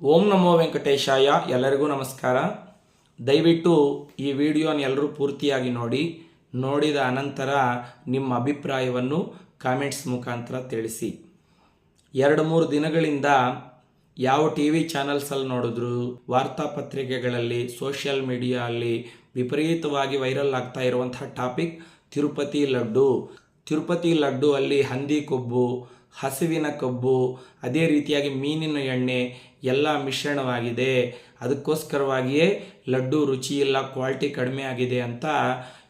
ಓಂ ನಮೋ ವೆಂಕಟೇಶಾಯ, ಎಲ್ಲರಿಗೂ ನಮಸ್ಕಾರ. ದಯವಿಟ್ಟು ಈ ವಿಡಿಯೋನ ಎಲ್ಲರೂ ಪೂರ್ತಿಯಾಗಿ ನೋಡಿ, ನೋಡಿದ ಅನಂತರ ನಿಮ್ಮ ಅಭಿಪ್ರಾಯವನ್ನು ಕಾಮೆಂಟ್ಸ್ ಮುಖಾಂತರ ತಿಳಿಸಿ. ಎರಡು ಮೂರು ದಿನಗಳಿಂದ ಯಾವ ಟಿ ವಿ ಚಾನಲ್ಸಲ್ಲಿ ನೋಡಿದ್ರು ವಾರ್ತಾಪತ್ರಿಕೆಗಳಲ್ಲಿ ಸೋಷಿಯಲ್ ಮೀಡಿಯಾ ಅಲ್ಲಿ ವಿಪರೀತವಾಗಿ ವೈರಲ್ ಆಗ್ತಾ ಇರುವಂತಹ ಟಾಪಿಕ್ ತಿರುಪತಿ ಲಡ್ಡು. ತಿರುಪತಿ ಲಡ್ಡು ಅಲ್ಲಿ ಹಂದಿ ಕೊಬ್ಬು ಹಸುವಿನ ಕಬ್ಬು, ಅದೇ ರೀತಿಯಾಗಿ ಮೀನಿನ ಎಣ್ಣೆ ಎಲ್ಲ ಮಿಶ್ರಣವಾಗಿದೆ. ಅದಕ್ಕೋಸ್ಕರವಾಗಿಯೇ ಲಡ್ಡು ರುಚಿ ಇಲ್ಲ ಕ್ವಾಲಿಟಿ ಕಡಿಮೆ ಆಗಿದೆ ಅಂತ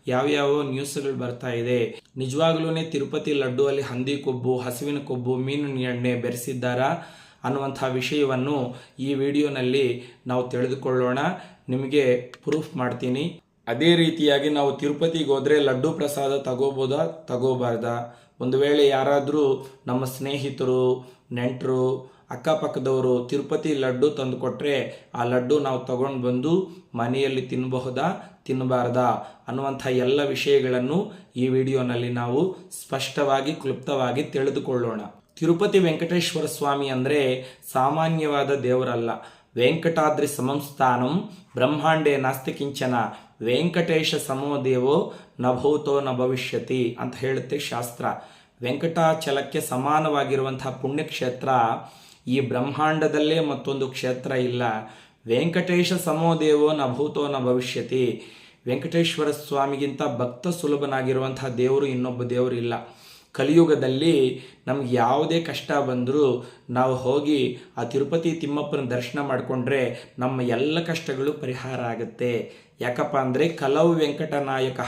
ಯಾವ್ಯಾವ ನ್ಯೂಸ್ಗಳು ಬರ್ತಾ ಇದೆ. ನಿಜವಾಗ್ಲೂ ತಿರುಪತಿ ಲಡ್ಡು ಅಲ್ಲಿ ಹಂದಿ ಕೊಬ್ಬು, ಹಸುವಿನ ಕೊಬ್ಬು, ಮೀನಿನ ಎಣ್ಣೆ ಬೆರೆಸಿದ್ದಾರಾ ಅನ್ನುವಂಥ ವಿಷಯವನ್ನು ಈ ವಿಡಿಯೋನಲ್ಲಿ ನಾವು ತಿಳಿದುಕೊಳ್ಳೋಣ. ನಿಮಗೆ ಪ್ರೂಫ್ ಮಾಡ್ತೀನಿ. ಅದೇ ರೀತಿಯಾಗಿ ನಾವು ತಿರುಪತಿಗೆ ಹೋದರೆ ಲಡ್ಡು ಪ್ರಸಾದ ತಗೋಬೋದಾ, ತಗೋಬಾರ್ದಾ? ಒಂದು ವೇಳೆ ಯಾರಾದರೂ ನಮ್ಮ ಸ್ನೇಹಿತರು, ನೆಂಟರು, ಅಕ್ಕಪಕ್ಕದವರು ತಿರುಪತಿ ಲಡ್ಡು ತಂದು ಕೊಟ್ಟರೆ ಆ ಲಡ್ಡು ನಾವು ತಗೊಂಡು ಬಂದು ಮನೆಯಲ್ಲಿ ತಿನ್ನಬಹುದಾ ತಿನ್ನಬಾರ್ದಾ ಅನ್ನುವಂಥ ಎಲ್ಲ ವಿಷಯಗಳನ್ನು ಈ ವಿಡಿಯೋನಲ್ಲಿ ನಾವು ಸ್ಪಷ್ಟವಾಗಿ, ಕ್ಲುಪ್ತವಾಗಿ ತಿಳಿದುಕೊಳ್ಳೋಣ. ತಿರುಪತಿ ವೆಂಕಟೇಶ್ವರ ಸ್ವಾಮಿ ಅಂದರೆ ಸಾಮಾನ್ಯವಾದ ದೇವರಲ್ಲ. ವೆಂಕಟಾದ್ರಿ ಸಮಂಸ್ಥಾನಂ ಬ್ರಹ್ಮಾಂಡೇ ನಾಸ್ತಿ ಕಿಂಚನ ವೆಂಕಟೇಶ ಸಮೋದೇವೋ ದೇವೋ ನಭೂತೋ ನ ಭವಿಷ್ಯತಿ ಅಂತ ಹೇಳುತ್ತೆ ಶಾಸ್ತ್ರ. ವೆಂಕಟಾಚಲಕ್ಕೆ ಸಮಾನವಾಗಿರುವಂತಹ ಪುಣ್ಯಕ್ಷೇತ್ರ ಈ ಬ್ರಹ್ಮಾಂಡದಲ್ಲೇ ಮತ್ತೊಂದು ಕ್ಷೇತ್ರ ಇಲ್ಲ. ವೆಂಕಟೇಶ ಸಮೋದೇವೋ ಭೂತೋ ನ ಭವಿಷ್ಯತಿ ವೆಂಕಟೇಶ್ವರ ಸ್ವಾಮಿಗಿಂತ ಭಕ್ತ ಸುಲಭನಾಗಿರುವಂತಹ ದೇವರು ಇನ್ನೊಬ್ಬ ದೇವರು ಇಲ್ಲ ಕಲಿಯುಗದಲ್ಲಿ ನಮ್ಗೆ ಯಾವುದೇ ಕಷ್ಟ ಬಂದರೂ ನಾವು ಹೋಗಿ ಆ ತಿರುಪತಿ ತಿಮ್ಮಪ್ಪನ ದರ್ಶನ ಮಾಡಿಕೊಂಡ್ರೆ ನಮ್ಮ ಎಲ್ಲ ಕಷ್ಟಗಳು ಪರಿಹಾರ ಆಗುತ್ತೆ. ಯಾಕಪ್ಪ ಅಂದರೆ ಕಲವು ವೆಂಕಟನಾಯಕ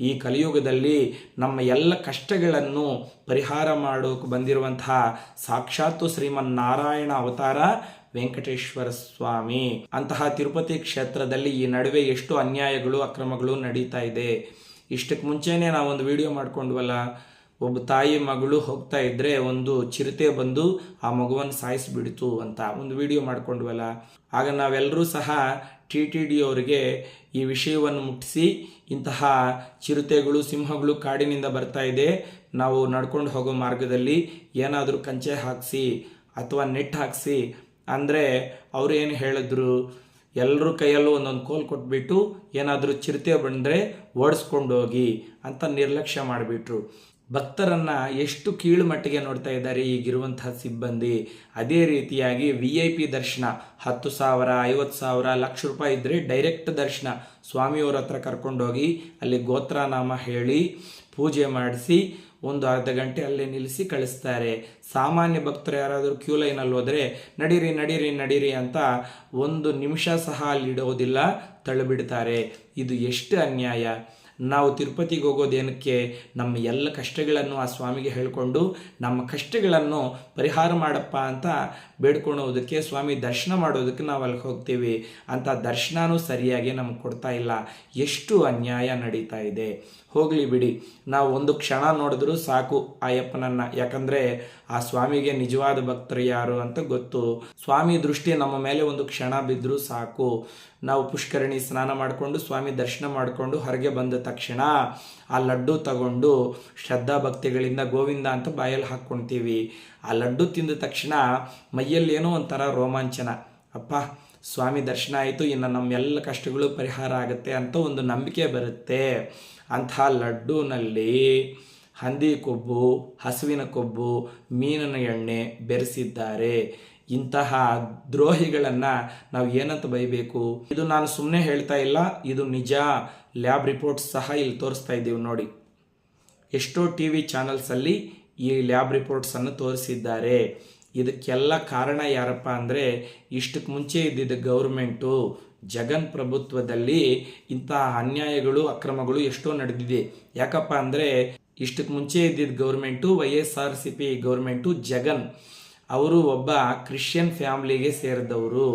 ಈ ಕಲಿಯುಗದಲ್ಲಿ ನಮ್ಮ ಎಲ್ಲ ಕಷ್ಟಗಳನ್ನು ಪರಿಹಾರ ಮಾಡೋಕೆ ಬಂದಿರುವಂತಹ ಸಾಕ್ಷಾತ್ತು ಶ್ರೀಮನ್ನಾರಾಯಣ ಅವತಾರ ವೆಂಕಟೇಶ್ವರ ಸ್ವಾಮಿ. ಅಂತಹ ತಿರುಪತಿ ಕ್ಷೇತ್ರದಲ್ಲಿ ಈ ನಡುವೆ ಎಷ್ಟು ಅನ್ಯಾಯಗಳು, ಅಕ್ರಮಗಳು ನಡೀತಾ ಇದೆ. ಇಷ್ಟಕ್ಕೆ ಮುಂಚೆನೇ ನಾವೊಂದು ವಿಡಿಯೋ ಮಾಡ್ಕೊಂಡ್ವಲ್ಲ? ಒಬ್ಬ ತಾಯಿ ಮಗಳು ಹೋಗ್ತಾ ಇದ್ರೆ ಒಂದು ಚಿರತೆ ಬಂದು ಆ ಮಗುವನ್ನು ಸಾಯಿಸಿಬಿಡ್ತು ಅಂತ ಒಂದು ವಿಡಿಯೋ ಮಾಡ್ಕೊಂಡ್ವಲ್ಲ. ಆಗ ನಾವೆಲ್ಲರೂ ಸಹ ಟಿ ಟಿ ಡಿ ಅವರಿಗೆ ಈ ವಿಷಯವನ್ನು ಮುಟ್ಟಿಸಿ ಇಂತಹ ಚಿರತೆಗಳು, ಸಿಂಹಗಳು ಕಾಡಿನಿಂದ ಬರ್ತಾ ಇದೆ. ನಾವು ನಡ್ಕೊಂಡು ಹೋಗೋ ಮಾರ್ಗದಲ್ಲಿ ಏನಾದರೂ ಕಂಚೆ ಹಾಕಿಸಿ ಅಥವಾ ನೆಟ್ ಹಾಕಿಸಿ ಅಂದರೆ ಅವರು ಏನು ಹೇಳಿದ್ರು? ಎಲ್ಲರೂ ಕೈಯಲ್ಲೂ ಒಂದೊಂದು ಕೋಲ್ ಕೊಟ್ಬಿಟ್ಟು ಏನಾದರೂ ಚಿರತೆ ಬಂದರೆ ಓಡಿಸ್ಕೊಂಡು ಹೋಗಿ ಅಂತ ನಿರ್ಲಕ್ಷ್ಯ ಮಾಡಿಬಿಟ್ರು. ಭಕ್ತರನ್ನ ಎಷ್ಟು ಕೀಳು ಮಟ್ಟಿಗೆ ನೋಡ್ತಾ ಇದ್ದಾರೆ ಈಗಿರುವಂತಹ ಸಿಬ್ಬಂದಿ. ಅದೇ ರೀತಿಯಾಗಿ ವಿ ಐ ಪಿ ದರ್ಶನ ಹತ್ತು ಸಾವಿರ, ಐವತ್ತು ಸಾವಿರ, ಲಕ್ಷ ರೂಪಾಯಿ ಇದ್ದರೆ ಡೈರೆಕ್ಟ್ ದರ್ಶನ ಸ್ವಾಮಿಯವ್ರ ಹತ್ರ ಕರ್ಕೊಂಡೋಗಿ ಅಲ್ಲಿ ಗೋತ್ರನಾಮ ಹೇಳಿ ಪೂಜೆ ಮಾಡಿಸಿ ಒಂದು ಅರ್ಧ ಗಂಟೆ ಅಲ್ಲೇ ನಿಲ್ಲಿಸಿ ಕಳಿಸ್ತಾರೆ. ಸಾಮಾನ್ಯ ಭಕ್ತರು ಯಾರಾದರೂ ಕ್ಯೂ ಲೈನಲ್ಲಿ ಹೋದರೆ ನಡೀರಿ ನಡೀರಿ ನಡೀರಿ ಅಂತ ಒಂದು ನಿಮಿಷ ಸಹ ಅಲ್ಲಿ ಇಡೋದಿಲ್ಲ, ತಳ್ಳಿಬಿಡ್ತಾರೆ. ಇದು ಎಷ್ಟು ಅನ್ಯಾಯ. ನಾವು ತಿರುಪತಿಗೆ ಹೋಗೋದೇನಕ್ಕೆ ನಮ್ಮ ಎಲ್ಲ ಕಷ್ಟಗಳನ್ನು ಆ ಸ್ವಾಮಿಗೆ ಹೇಳಿಕೊಂಡು ನಮ್ಮ ಕಷ್ಟಗಳನ್ನು ಪರಿಹಾರ ಮಾಡಪ್ಪ ಅಂತ ಬೇಡ್ಕೊಳೋದಕ್ಕೆ, ಸ್ವಾಮಿ ದರ್ಶನ ಮಾಡೋದಕ್ಕೆ ನಾವು ಅಲ್ಲಿಗೆ ಹೋಗ್ತೀವಿ. ಅಂತ ದರ್ಶನವೂ ಸರಿಯಾಗಿ ನಮ್ಗೆ ಕೊಡ್ತಾ ಇಲ್ಲ. ಎಷ್ಟು ಅನ್ಯಾಯ ನಡೀತಾ ಇದೆ. ಹೋಗಲಿ ಬಿಡಿ. ನಾವು ಒಂದು ಕ್ಷಣ ನೋಡಿದ್ರೂ ಸಾಕು ಆಯಪ್ಪನನ್ನು. ಯಾಕಂದರೆ ಆ ಸ್ವಾಮಿಗೆ ನಿಜವಾದ ಭಕ್ತರು ಯಾರು ಅಂತ ಗೊತ್ತು. ಸ್ವಾಮಿ ದೃಷ್ಟಿ ನಮ್ಮ ಮೇಲೆ ಒಂದು ಕ್ಷಣ ಬಿದ್ದರೂ ಸಾಕು. ನಾವು ಪುಷ್ಕರಣಿ ಸ್ನಾನ ಮಾಡಿಕೊಂಡು, ಸ್ವಾಮಿ ದರ್ಶನ ಮಾಡಿಕೊಂಡು ಹೊರಗೆ ಬಂದ ತಕ್ಷಣ ಆ ಲಡ್ಡು ತಗೊಂಡು ಶ್ರದ್ಧಾ ಭಕ್ತಿಗಳಿಂದ ಗೋವಿಂದ ಅಂತ ಬಾಯಲ್ಲಿ ಹಾಕ್ಕೊಳ್ತೀವಿ ಆ ಲಡ್ಡು ತಿಂದ ತಕ್ಷಣ ಮೈಯಲ್ಲಿ ಏನೋ ಒಂಥರ ರೋಮಾಂಚನ. ಅಪ್ಪ, ಸ್ವಾಮಿ ದರ್ಶನ ಆಯಿತು, ಇನ್ನು ನಮ್ಮೆಲ್ಲ ಕಷ್ಟಗಳು ಪರಿಹಾರ ಆಗುತ್ತೆ ಅಂತ ಒಂದು ನಂಬಿಕೆ ಬರುತ್ತೆ. ಅಂಥ ಲಡ್ಡುನಲ್ಲಿ ಹಂದಿ ಕೊಬ್ಬು, ಹಸುವಿನ ಕೊಬ್ಬು, ಮೀನಿನ ಎಣ್ಣೆ ಬೆರೆಸಿದ್ದಾರೆ. ಇಂತಹ ದ್ರೋಹಿಗಳನ್ನು ನಾವು ಏನಂತ ಬೈಬೇಕು? ಇದು ನಾನು ಸುಮ್ಮನೆ ಹೇಳ್ತಾ ಇಲ್ಲ, ಇದು ನಿಜ. ಲ್ಯಾಬ್ ರಿಪೋರ್ಟ್ ಸಹ ಇಲ್ಲಿ ತೋರಿಸ್ತಾ ಇದ್ದೀವಿ ನೋಡಿ. ಎಷ್ಟೋ ಟಿ ವಿ ಚಾನಲ್ಸಲ್ಲಿ ಈ ಲ್ಯಾಬ್ ರಿಪೋರ್ಟ್ಸನ್ನು ತೋರಿಸಿದ್ದಾರೆ. ಇದಕ್ಕೆಲ್ಲ ಕಾರಣ ಯಾರಪ್ಪ ಅಂದರೆ ಇಷ್ಟಕ್ಕೆ ಮುಂಚೆ ಇದ್ದಿದ್ದ ಗೌರ್ಮೆಂಟು. ಜಗನ್ ಪ್ರಭುತ್ವದಲ್ಲಿ ಇಂತಹ ಅನ್ಯಾಯಗಳು, ಅಕ್ರಮಗಳು ಎಷ್ಟೋ ನಡೆದಿದೆ. ಯಾಕಪ್ಪ ಅಂದರೆ ಇಷ್ಟಕ್ಕೆ ಮುಂಚೆ ಇದ್ದಿದ್ದ government, Y S R C P government Jagan. ಅವರು ಒಬ್ಬ ಕ್ರಿಶ್ಚಿಯನ್ ಫ್ಯಾಮಿಲಿಗೆ ಸೇರಿದವರು.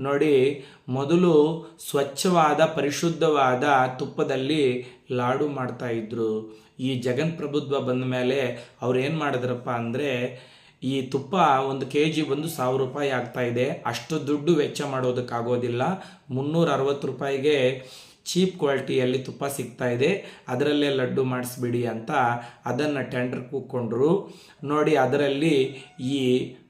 ನೋಡಿ, ಮೊದಲು ಸ್ವಚ್ಛವಾದ, ಪರಿಶುದ್ಧವಾದ ತುಪ್ಪದಲ್ಲಿ ಲಾಡು ಮಾಡ್ತಾ ಇದ್ರು. ಈ ಜಗನ್ ಪ್ರಭುತ್ವ ಬಂದ ಮೇಲೆ ಅವ್ರು ಏನು ಮಾಡಿದ್ರಪ್ಪ ಅಂದರೆ, ಈ ತುಪ್ಪ ಒಂದು ಕೆ ಜಿ ಬಂದು ಸಾವಿರ ರೂಪಾಯಿ ಆಗ್ತಾ ಇದೆ. ಅಷ್ಟು ದುಡ್ಡು ವೆಚ್ಚ ಮಾಡೋದಕ್ಕಾಗೋದಿಲ್ಲ. ಮುನ್ನೂರ ಅರವತ್ತು ರೂಪಾಯಿಗೆ ಚೀಪ್ ಕ್ವಾಲಿಟಿಯಲ್ಲಿ ತುಪ್ಪ ಸಿಗ್ತಾ ಇದೆ. ಅದರಲ್ಲೇ ಲಡ್ಡು ಮಾಡಿಸ್ಬಿಡಿ ಅಂತ ಅದನ್ನು ಟೆಂಡರ್ ಕೂತ್ಕೊಂಡ್ರು. ನೋಡಿ, ಅದರಲ್ಲಿ ಈ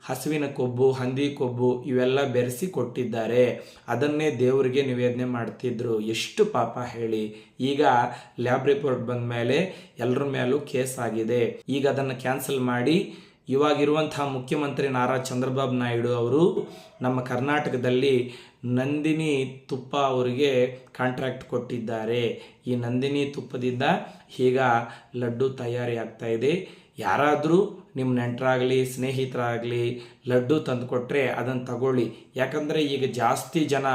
ಹಸುವಿನ ಕೊಬ್ಬು, ಹಂದಿ ಕೊಬ್ಬು ಇವೆಲ್ಲ ಬೆರೆಸಿ ಕೊಟ್ಟಿದ್ದಾರೆ. ಅದನ್ನೇ ದೇವರಿಗೆ ನಿವೇದನೆ ಮಾಡ್ತಿದ್ರು. ಎಷ್ಟು ಪಾಪ ಹೇಳಿ. ಈಗ ಲ್ಯಾಬ್ ರಿಪೋರ್ಟ್ ಬಂದ ಮೇಲೆ ಎಲ್ಲರ ಮೇಲೂ ಕೇಸ್ ಆಗಿದೆ. ಈಗ ಅದನ್ನು ಕ್ಯಾನ್ಸಲ್ ಮಾಡಿ ಇವಾಗಿರುವಂತಹ ಮುಖ್ಯಮಂತ್ರಿ ನಾರಾ ಚಂದ್ರಬಾಬು ನಾಯ್ಡು ಅವರು ನಮ್ಮ ಕರ್ನಾಟಕದಲ್ಲಿ ನಂದಿನಿ ತುಪ್ಪ ಅವರಿಗೆ ಕಾಂಟ್ರಾಕ್ಟ್ ಕೊಟ್ಟಿದ್ದಾರೆ. ಈ ನಂದಿನಿ ತುಪ್ಪದಿಂದ ಈಗ ಲಡ್ಡು ತಯಾರಿ ಆಗ್ತಾ ಇದೆ. ಯಾರಾದರೂ ನಿಮ್ಮ ನೆಂಟರಾಗಲಿ, ಸ್ನೇಹಿತರಾಗಲಿ ಲಡ್ಡು ತಂದು ಕೊಟ್ಟರೆ ಅದನ್ನು ತಗೊಳ್ಳಿ. ಯಾಕಂದರೆ ಈಗ ಜಾಸ್ತಿ ಜನ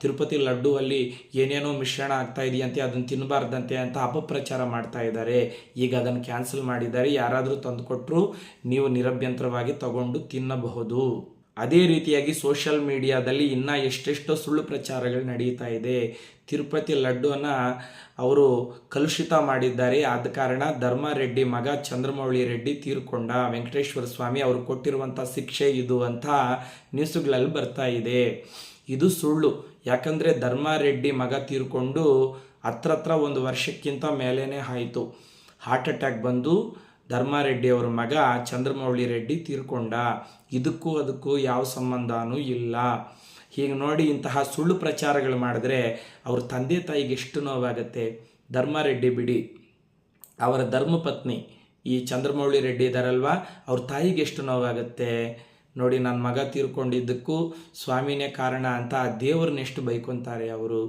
ತಿರುಪತಿ ಲಡ್ಡು ಅಲ್ಲಿ ಏನೇನೋ ಮಿಶ್ರಣ ಆಗ್ತಾ ಇದೆಯಂತೆ ಅದನ್ನು ತಿನ್ನಬಾರ್ದಂತೆ ಅಂತ ಅಪಪ್ರಚಾರ ಮಾಡ್ತಾ ಇದ್ದಾರೆ. ಈಗ ಅದನ್ನು ಕ್ಯಾನ್ಸಲ್ ಮಾಡಿದ್ದಾರೆ. ಯಾರಾದರೂ ತಂದುಕೊಟ್ರು ನೀವು ನಿರಭ್ಯಂತರವಾಗಿ ತಗೊಂಡು ತಿನ್ನಬಹುದು. ಅದೇ ರೀತಿಯಾಗಿ ಸೋಷಲ್ ಮೀಡಿಯಾದಲ್ಲಿ ಇನ್ನೂ ಎಷ್ಟೆಷ್ಟೋ ಸುಳ್ಳು ಪ್ರಚಾರಗಳು ನಡೀತಾ ಇದೆ. ತಿರುಪತಿ ಲಡ್ಡುವನ್ನು ಅವರು ಕಲುಷಿತ ಮಾಡಿದ್ದಾರೆ. ಆದ ಕಾರಣ ಧರ್ಮಾರೆಡ್ಡಿ ಮಗ ಚಂದ್ರಮೌಳಿ ರೆಡ್ಡಿ ತೀರ್ಕೊಂಡ. ವೆಂಕಟೇಶ್ವರ ಸ್ವಾಮಿ ಅವರು ಕೊಟ್ಟಿರುವಂಥ ಶಿಕ್ಷೆ ಇದು ಅಂತ ನ್ಯೂಸ್ಗಳಲ್ಲಿ ಬರ್ತಾ ಇದೆ. ಇದು ಸುಳ್ಳು. ಯಾಕಂದರೆ ಧರ್ಮಾರೆಡ್ಡಿ ಮಗ ತೀರ್ಕೊಂಡು ಹತ್ರ ಹತ್ರ ಒಂದು ವರ್ಷಕ್ಕಿಂತ ಮೇಲೇ ಆಯಿತು. ಹಾರ್ಟ್ ಅಟ್ಯಾಕ್ ಬಂದು ಧರ್ಮಾರೆಡ್ಡಿ ಅವರ ಮಗ ಚಂದ್ರಮೌಳಿ ರೆಡ್ಡಿ ತೀರ್ಕೊಂಡ. ಇದಕ್ಕೂ ಅದಕ್ಕೂ ಯಾವ ಸಂಬಂಧನೂ ಇಲ್ಲ. ಹೀಗೆ ನೋಡಿ ಇಂತಹ ಸುಳ್ಳು ಪ್ರಚಾರಗಳು ಮಾಡಿದ್ರೆ ಅವ್ರ ತಂದೆ ತಾಯಿಗೆ ಎಷ್ಟು ನೋವಾಗುತ್ತೆ. ಧರ್ಮಾರೆಡ್ಡಿ ಬಿಡಿ. ಅವರ ಧರ್ಮಪತ್ನಿ ಈ ಚಂದ್ರಮೌಳಿ ರೆಡ್ಡಿ ಇದ್ದಾರಲ್ವ ಅವ್ರ ತಾಯಿಗೆ ಎಷ್ಟು ನೋವಾಗತ್ತೆ? ನೋಡಿ ನನ್ನ ಮಗ ತೀರ್ಕೊಂಡಿದ್ದಕ್ಕೂ ಸ್ವಾಮಿನೇ ಕಾರಣ ಅಂತ ದೇವ್ರನ್ನ ಎಷ್ಟು ಬೈಕೊಂತಾರೆ ಅವರು.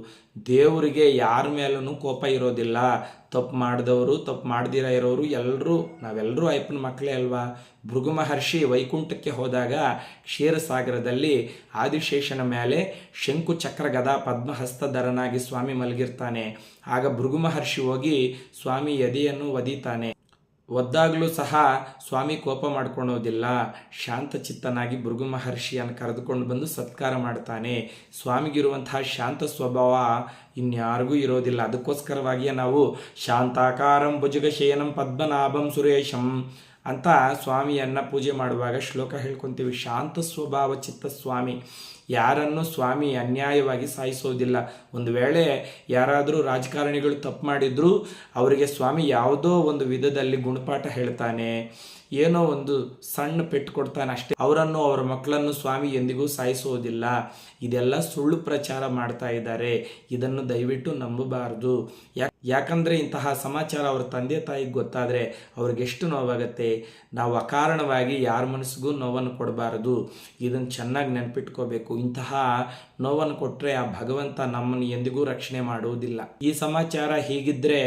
ದೇವರಿಗೆ ಯಾರ ಮೇಲೂ ಕೋಪ ಇರೋದಿಲ್ಲ. ತಪ್ಪು ಮಾಡಿದವರು, ತಪ್ಪು ಮಾಡ್ದಿರ ಇರೋರು ಎಲ್ಲರೂ ನಾವೆಲ್ಲರೂ ಅಯ್ಯಪ್ಪನ ಮಕ್ಕಳೇ ಅಲ್ವಾ? ಭೃಗು ಮಹರ್ಷಿ ವೈಕುಂಠಕ್ಕೆ ಹೋದಾಗ ಕ್ಷೀರಸಾಗರದಲ್ಲಿ ಆದಿಶೇಷನ ಮೇಲೆ ಶಂಕು ಚಕ್ರ ಗದಾ ಪದ್ಮಹಸ್ತಧರನಾಗಿ ಸ್ವಾಮಿ ಮಲಗಿರ್ತಾನೆ. ಆಗ ಭೃಗು ಮಹರ್ಷಿ ಹೋಗಿ ಸ್ವಾಮಿ ಎದೆಯನ್ನು ಒದಿತಾನೆ. ಒದ್ದಾಗಲೂ ಸಹ ಸ್ವಾಮಿ ಕೋಪ ಮಾಡ್ಕೊಳೋದಿಲ್ಲ ಶಾಂತಚಿತ್ತನಾಗಿ ಭೃಗು ಮಹರ್ಷಿಯನ್ನು ಕರೆದುಕೊಂಡು ಬಂದು ಸತ್ಕಾರ ಮಾಡ್ತಾನೆ. ಸ್ವಾಮಿಗಿರುವಂತಹ ಶಾಂತ ಸ್ವಭಾವ ಇನ್ಯಾರಿಗೂ ಇರೋದಿಲ್ಲ. ಅದಕ್ಕೋಸ್ಕರವಾಗಿಯೇ ನಾವು ಶಾಂತಾಕಾರಂ ಭುಜಗಶಯನಂ ಪದ್ಮನಾಭಂ ಸುರೇಶಂ ಅಂತ ಸ್ವಾಮಿಯನ್ನು ಪೂಜೆ ಮಾಡುವಾಗ ಶ್ಲೋಕ ಹೇಳ್ಕೊತೀವಿ. ಶಾಂತ ಸ್ವಭಾವ ಚಿತ್ತ ಸ್ವಾಮಿ. ಯಾರನ್ನು ಸ್ವಾಮಿ ಅನ್ಯಾಯವಾಗಿ ಸಾಯಿಸೋದಿಲ್ಲ. ಒಂದು ವೇಳೆ ಯಾರಾದರೂ ರಾಜಕಾರಣಿಗಳು ತಪ್ಪು ಮಾಡಿದ್ರು, ಅವರಿಗೆ ಸ್ವಾಮಿ ಯಾವುದೋ ಒಂದು ವಿಧದಲ್ಲಿ ಗುಣಪಾಠ ಹೇಳ್ತಾನೆ. ಏನೋ ಒಂದು ಸಣ್ಣ ಪೆಟ್ಟು ಕೊಡ್ತಾನೆ ಅಷ್ಟೇ. ಅವರನ್ನು, ಅವರ ಮಕ್ಕಳನ್ನು ಸ್ವಾಮಿ ಎಂದಿಗೂ ಸಾಯಿಸೋದಿಲ್ಲ ಇದೆಲ್ಲ ಸುಳ್ಳು ಪ್ರಚಾರ ಮಾಡ್ತಾ ಇದ್ದಾರೆ. ಇದನ್ನು ದಯವಿಟ್ಟು ನಂಬಬಾರದು. ಯಾಕೆ, ಯಾಕಂದರೆ ಇಂತಹ ಸಮಾಚಾರ ಅವ್ರ ತಂದೆ ತಾಯಿಗೆ ಗೊತ್ತಾದರೆ ಅವ್ರಿಗೆ ಎಷ್ಟು ನೋವಾಗತ್ತೆ. ನಾವು ಅಕಾರಣವಾಗಿ ಯಾರ ಮನಸ್ಸಿಗೂ ನೋವನ್ನು ಕೊಡಬಾರದು. ಇದನ್ನು ಚೆನ್ನಾಗಿ ನೆನಪಿಟ್ಕೋಬೇಕು. ಇಂತಹ ನೋವನ್ನು ಕೊಟ್ಟರೆ ಆ ಭಗವಂತ ನಮ್ಮನ್ನು ಎಂದಿಗೂ ರಕ್ಷಣೆ ಮಾಡುವುದಿಲ್ಲ. ಈ ಸಮಾಚಾರ ಹೀಗಿದ್ದರೆ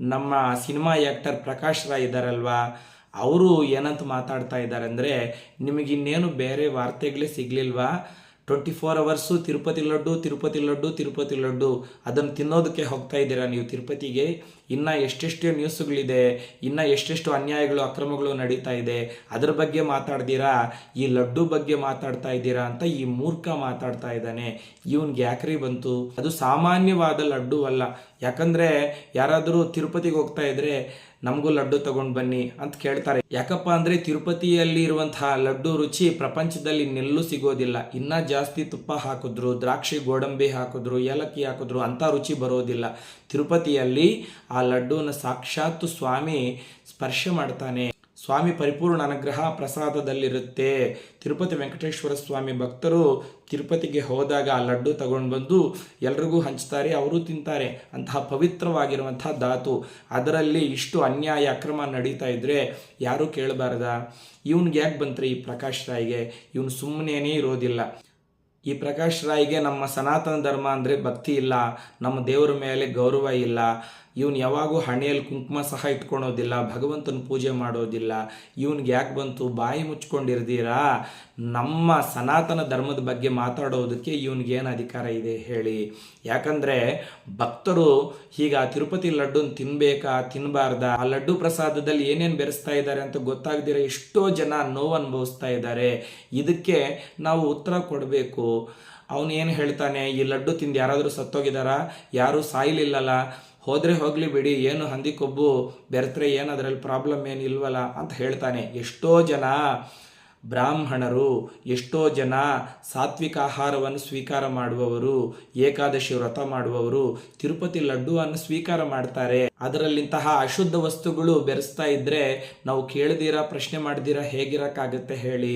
ನಮ್ಮ ಸಿನಿಮಾ ಆ್ಯಕ್ಟರ್ ಪ್ರಕಾಶ್ ರಾಯ್ ಇದ್ದಾರಲ್ವಾ ಅವರು ಏನಂತ ಮಾತಾಡ್ತಾ ಇದ್ದಾರೆ ಅಂದರೆ ನಿಮಗಿನ್ನೇನು ಬೇರೆ ವಾರ್ತೆಗಳೇ ಸಿಗಲಿಲ್ವಾ? Twenty four hours Tirupati laddu Tirupati laddu Tirupati laddu. ಅದನ್ನು ತಿನ್ನೋದಕ್ಕೆ ಹೋಗ್ತಾ ಇದ್ದೀರಾ ನೀವು ತಿರುಪತಿಗೆ? ಇನ್ನು ಎಷ್ಟೆಷ್ಟು ನ್ಯೂಸ್ಗಳಿದೆ, ಇನ್ನು ಎಷ್ಟೆಷ್ಟು ಅನ್ಯಾಯಗಳು, ಅಕ್ರಮಗಳು ನಡೀತಾ ಇದೆ. ಅದರ ಬಗ್ಗೆ ಮಾತಾಡ್ತೀರಾ ಈ ಲಡ್ಡು ಬಗ್ಗೆ ಮಾತಾಡ್ತಾ ಇದ್ದೀರಾ ಅಂತ ಈ ಮೂರ್ಖ ಮಾತಾಡ್ತಾ ಇದ್ದಾನೆ. ಇವನ್ಗೆ ಯಾಕ್ರಿ ಬಂತು? ಅದು ಸಾಮಾನ್ಯವಾದ ಲಡ್ಡು ಅಲ್ಲ. ಯಾಕಂದರೆ ಯಾರಾದರೂ ತಿರುಪತಿಗೆ ಹೋಗ್ತಾ ಇದ್ರೆ, ನಮಗೂ ಲಡ್ಡು ತಗೊಂಡು ಬನ್ನಿ ಅಂತ ಕೇಳ್ತಾರೆ. ಯಾಕಪ್ಪ ಅಂದರೆ ತಿರುಪತಿಯಲ್ಲಿ ಇರುವಂತಹ ಲಡ್ಡು ರುಚಿ ಪ್ರಪಂಚದಲ್ಲಿ ಇನ್ನೆಲ್ಲೂ ಸಿಗೋದಿಲ್ಲ. ಇನ್ನೂ ಜಾಸ್ತಿ ತುಪ್ಪ ಹಾಕಿದ್ರು, ದ್ರಾಕ್ಷಿ, ಗೋಡಂಬಿ ಹಾಕಿದ್ರು, ಏಲಕ್ಕಿ ಹಾಕಿದ್ರು ಅಂಥ ರುಚಿ ಬರೋದಿಲ್ಲ. ತಿರುಪತಿಯಲ್ಲಿ ಆ ಲಡ್ಡುನ ಸಾಕ್ಷಾತ್ ಸ್ವಾಮಿ ಸ್ಪರ್ಶ ಮಾಡ್ತಾನೆ. ಸ್ವಾಮಿ ಪರಿಪೂರ್ಣ ಅನುಗ್ರಹ ಪ್ರಸಾದದಲ್ಲಿರುತ್ತೆ. ತಿರುಪತಿ ವೆಂಕಟೇಶ್ವರ ಸ್ವಾಮಿ ಭಕ್ತರು ತಿರುಪತಿಗೆ ಹೋದಾಗ ಆ ಲಡ್ಡು ತಗೊಂಡು ಬಂದು ಎಲ್ರಿಗೂ ಹಂಚ್ತಾರೆ, ಅವರು ತಿಂತಾರೆ. ಅಂತಹ ಪವಿತ್ರವಾಗಿರುವಂತಹ ಧಾತು. ಅದರಲ್ಲಿ ಇಷ್ಟು ಅನ್ಯಾಯ, ಅಕ್ರಮ ನಡೀತಾ ಇದ್ರೆ ಯಾರೂ ಕೇಳಬಾರ್ದ? ಇವನ್ಗೆ ಯಾಕೆ ಬಂತ್ರಿ ಈ ಪ್ರಕಾಶ್ ರಾಯ್ಗೆ? ಇವನು ಸುಮ್ಮನೇನೇ ಇರೋದಿಲ್ಲ. ಈ ಪ್ರಕಾಶ್ ರಾಯ್ಗೆ ನಮ್ಮ ಸನಾತನ ಧರ್ಮ ಅಂದರೆ ಭಕ್ತಿ ಇಲ್ಲ. ನಮ್ಮ ದೇವರ ಮೇಲೆ ಗೌರವ ಇಲ್ಲ. ಇವನು ಯಾವಾಗೂ ಹಣೆಯಲ್ಲಿ ಕುಂಕುಮ ಸಹ ಇಟ್ಕೊಳೋದಿಲ್ಲ, ಭಗವಂತನ ಪೂಜೆ ಮಾಡೋದಿಲ್ಲ. ಇವನಿಗೆ ಯಾಕೆ ಬಂತು? ಬಾಯಿ ಮುಚ್ಕೊಂಡಿರ್ದೀರಾ? ನಮ್ಮ ಸನಾತನ ಧರ್ಮದ ಬಗ್ಗೆ ಮಾತಾಡೋದಕ್ಕೆ ಇವನಿಗೆ ಅಧಿಕಾರ ಇದೆ ಹೇಳಿ. ಯಾಕಂದರೆ ಭಕ್ತರು ಈಗ ತಿರುಪತಿ ಲಡ್ಡುನ ತಿನ್ಬೇಕಾ ತಿನ್ನಬಾರ್ದ ಆ ಲಡ್ಡು ಪ್ರಸಾದದಲ್ಲಿ ಏನೇನು ಬೆರೆಸ್ತಾ ಇದ್ದಾರೆ ಅಂತ ಗೊತ್ತಾಗದಿರ ಎಷ್ಟೋ ಜನ ನೋವು ಅನುಭವಿಸ್ತಾ ಇದ್ದಾರೆ ಇದಕ್ಕೆ ನಾವು ಉತ್ತರ ಕೊಡಬೇಕು. ಅವನು ಏನು ಹೇಳ್ತಾನೆ? ಈ ಲಡ್ಡು ತಿಂದು ಯಾರಾದರೂ ಸತ್ತೋಗಿದಾರಾ? ಯಾರೂ ಸಾಯ್ಲಿಲ್ಲಲ್ಲ? ಹೋದರೆ ಹೋಗಲಿ ಬಿಡಿ, ಏನು ಹಂದಿ ಕೊಬ್ಬು ಬೆರೆತ್ರೆ ಏನು ಅದರಲ್ಲಿ ಪ್ರಾಬ್ಲಮ್ ಏನು ಇಲ್ವಲ್ಲ ಅಂತ ಹೇಳ್ತಾನೆ. ಎಷ್ಟೋ ಜನ ಬ್ರಾಹ್ಮಣರು, ಎಷ್ಟೋ ಜನ ಸಾತ್ವಿಕ ಆಹಾರವನ್ನು ಸ್ವೀಕಾರ ಮಾಡುವವರು, ಏಕಾದಶಿ ವ್ರತ ಮಾಡುವವರು, ತಿರುಪತಿ ಲಡ್ಡುವನ್ನು ಸ್ವೀಕಾರ ಮಾಡ್ತಾರೆ. ಅದರಲ್ಲಿಂತಹ ಅಶುದ್ಧ ವಸ್ತುಗಳು ಬೆರೆಸ್ತಾ ಇದ್ದರೆ ನಾವು ಕೇಳ್ದಿರಾ, ಪ್ರಶ್ನೆ ಮಾಡ್ದಿರಾ, ಹೇಗಿರಕ್ಕಾಗತ್ತೆ ಹೇಳಿ.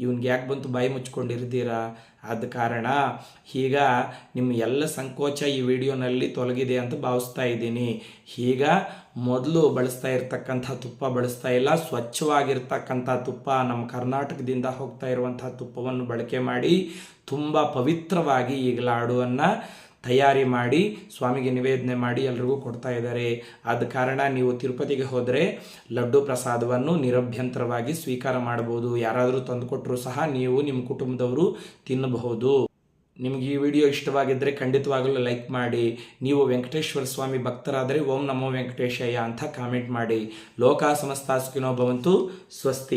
ಇವ್ನಿಗೆ ಯಾಕೆ ಬಂತು ಬಾಯಿ ಮುಚ್ಕೊಂಡಿರ್ತೀರಾ ಆದ ಕಾರಣ ಈಗ ನಿಮ್ಮ ಎಲ್ಲ ಸಂಕೋಚ ಈ ವಿಡಿಯೋನಲ್ಲಿ ತೊಲಗಿದೆ ಅಂತ ಭಾವಿಸ್ತಾ ಇದ್ದೀನಿ. ಈಗ ಮೊದಲು ಬಳಸ್ತಾ ಇರ್ತಕ್ಕಂಥ ತುಪ್ಪ ಬಳಸ್ತಾ ಇಲ್ಲ. ಸ್ವಚ್ಛವಾಗಿರ್ತಕ್ಕಂಥ ತುಪ್ಪ ನಮ್ಮ ಕರ್ನಾಟಕದಿಂದ ಹೋಗ್ತಾ ಇರುವಂಥ ತುಪ್ಪವನ್ನು ಬಳಕೆ ಮಾಡಿ ತುಂಬ ಪವಿತ್ರವಾಗಿ ಈಗ ಲಾಡುವನ್ನು ತಯಾರಿ ಮಾಡಿ ಸ್ವಾಮಿಗೆ ನಿವೇದನೆ ಮಾಡಿ ಎಲ್ರಿಗೂ ಕೊಡ್ತಾ ಇದ್ದಾರೆ. ಆದ ಕಾರಣ ನೀವು ತಿರುಪತಿಗೆ ಹೋದರೆ ಲಡ್ಡು ಪ್ರಸಾದವನ್ನು ನಿರಭ್ಯಂತರವಾಗಿ ಸ್ವೀಕಾರ ಮಾಡಬಹುದು. ಯಾರಾದರೂ ತಂದುಕೊಟ್ಟರು ಸಹ ನೀವು ನಿಮ್ಮ ಕುಟುಂಬದವರು ತಿನ್ನಬಹುದು. ನಿಮಗೆ ಈ ವಿಡಿಯೋ ಇಷ್ಟವಾಗಿದ್ದರೆ ಖಂಡಿತವಾಗಲೂ ಲೈಕ್ ಮಾಡಿ. ನೀವು ವೆಂಕಟೇಶ್ವರ ಸ್ವಾಮಿ ಭಕ್ತರಾದರೆ ಓಂ ನಮೋ ವೆಂಕಟೇಶಯ್ಯ ಅಂತ ಕಾಮೆಂಟ್ ಮಾಡಿ. ಲೋಕ ಸಮಸ್ತ ಭವಂತು, ಸ್ವಸ್ತಿ.